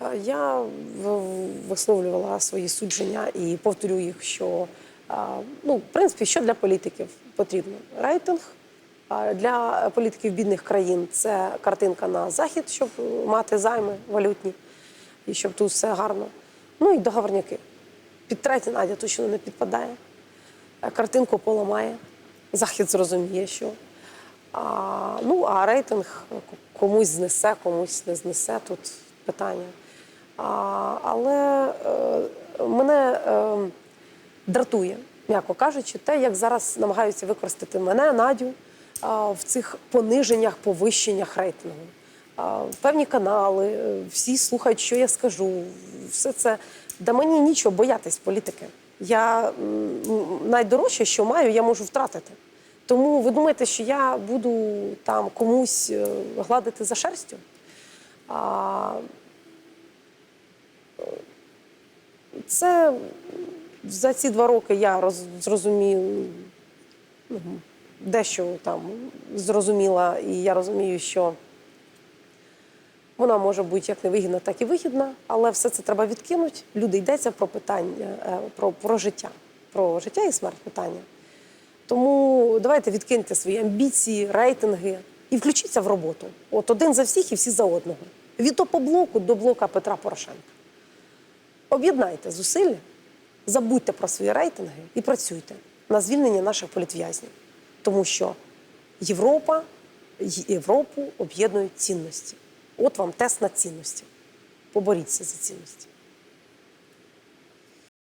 Е, Я висловлювала свої судження і повторю їх, що е, ну, в принципі, що для політиків потрібно? Рейтинг. Для політиків бідних країн це картинка на захід, щоб мати займи валютні і щоб тут все гарно. Ну і договорняки. Під третє Надя точно не підпадає. Е, Картинку поламає. Захід зрозуміє, що. А, ну, а рейтинг комусь знесе, комусь не знесе тут питання. Але е, мене е, дратує, м'яко кажучи, те, як зараз намагаються використати мене, Надю, а, в цих пониженнях, повищеннях рейтингу. Певні канали, е, всі слухають, що я скажу. Все це да мені нічого боятись політики. Я найдорожче, що маю, я можу втратити. Тому ви думаєте, що я буду там комусь е, гладити за шерстю? А, це за ці два роки я роз, зрозумію ну, дещо там зрозуміла, і я розумію, що вона може бути як невигідна, так і вигідна, але все це треба відкинути. Люди йдеться про питання, е, про, про життя, про життя і смерть питання. Тому давайте відкиньте свої амбіції, рейтинги і включіться в роботу. От один за всіх і всі за одного. Від опоблоку до блока Петра Порошенка. Об'єднайте зусилля, забудьте про свої рейтинги і працюйте на звільнення наших політв'язнів. Тому що Європа, Європу об'єднують цінності. От вам тест на цінності. Поборіться за цінності.